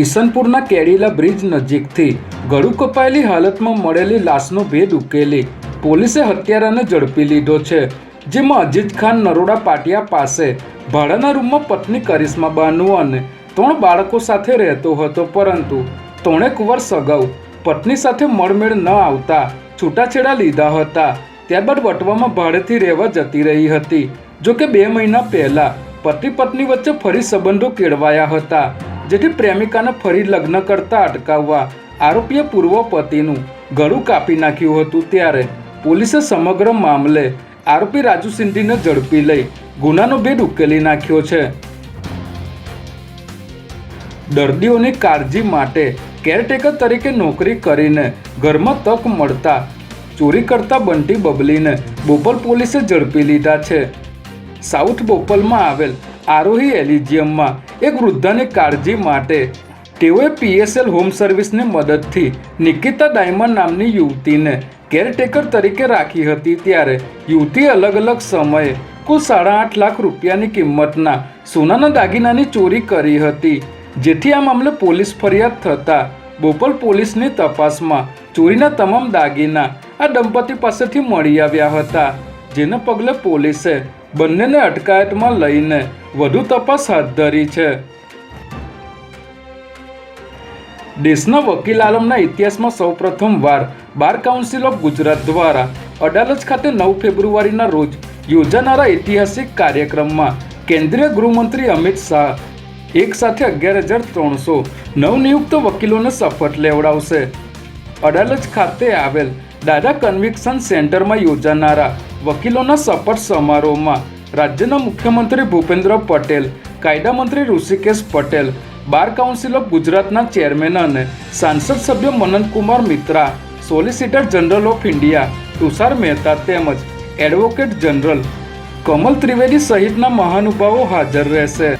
ઈસનપુરના Cadila bridge નજીકથી ગળું કપાયેલી હાલતમાં મળેલી લાશનો ભેદ ઉકેલી પોલીસે હત્યારાને ઝડપી લીધો છે, જેમાં અજીત ખાન નરોડા પાટિયા પાસે ભાડાના રૂમમાં પત્ની કરિશ્મા બાનુ અને ત્રણ બાળકો સાથે રહેતો હતો, પરંતુ ત્રણેક વર્ષ અગાઉ પત્ની સાથે મળમેળ ન આવતા છૂટાછેડા લીધા હતા. ત્યારબાદ વટવામાં ભાડેથી રહેવા જતી રહી હતી, જોકે બે મહિના પહેલા પતિ પત્ની વચ્ચે ફરી સંબંધો કેળવાયા હતા. જેથી પ્રેમિકાને ફરી લગ્ન કરતા અટકાવવા આરોપીએ પૂર્વ પતિનું ગળું કાપી નાખ્યું હતું ત્યારે પોલીસે સમગ્ર મામલે આરોપી રાજુ સિંધીને ઝડપી લઈ ગુનાનો ભેદ ઉકેલી નાખ્યો છે. દર્દીઓની કાળજી માટે કેરટેકર તરીકે નોકરી કરીને ઘરમાં તક મળતા ચોરી કરતા બંટી બબલીને બોપલ પોલીસે ઝડપી લીધા છે. સાઉથ બોપલમાં આવેલ આરોહી એલિજિયમમાં એક વૃદ્ધાની કાળજી માટે તેઓએ પીએસએલ હોમ સર્વિસની મદદથી નિકિતા ડાયમંડ નામની યુવતીને કેરટેકર તરીકે રાખી હતી ત્યારે યુવતી અલગ અલગ સમયે કુલ સાડા આઠ લાખ રૂપિયાની કિંમતના સોનાના દાગીનાની ચોરી કરી હતી. જેથી આ મામલે પોલીસ ફરિયાદ થતાં બોપલ પોલીસની તપાસમાં ચોરીના તમામ દાગીના આ દંપતી પાસેથી મળી આવ્યા હતા, જેને પગલે પોલીસે બંનેને અટકાયતમાં લઈને વધુ તપાસ હાથ ધરી છે. દેશના વકીલ આલમના ઇતિહાસમાં સૌપ્રથમ વાર બાર કાઉન્સિલ ઓફ ગુજરાત દ્વારા અડાલજ ખાતે નવ ફેબ્રુઆરીના રોજ યોજાનારા ઐતિહાસિક કાર્યક્રમમાં કેન્દ્રીય ગૃહમંત્રી અમિત શાહ એક સાથે અગિયાર હજાર ત્રણસો નવનિયુક્ત વકીલોને શપથ લેવડાવશે. અડાલજ ખાતે આવેલ દાદા કન્વિક્શન સેન્ટરમાં યોજાનારા વકીલોના શપથ સમારોહમાં રાજ્યના મુખ્યમંત્રી ભૂપેન્દ્ર પટેલ, કાયદા મંત્રી Rishikesh Patel, bar council of ગુજરાતના ચેરમેન અને સાંસદ સભ્ય Manantkumar Mitra, solicitor general of India, Tushar Mehta તેમજ એડવોકેટ જનરલ કમલ ત્રિવેદી સહિતના મહાનુભાવો હાજર રહેશે.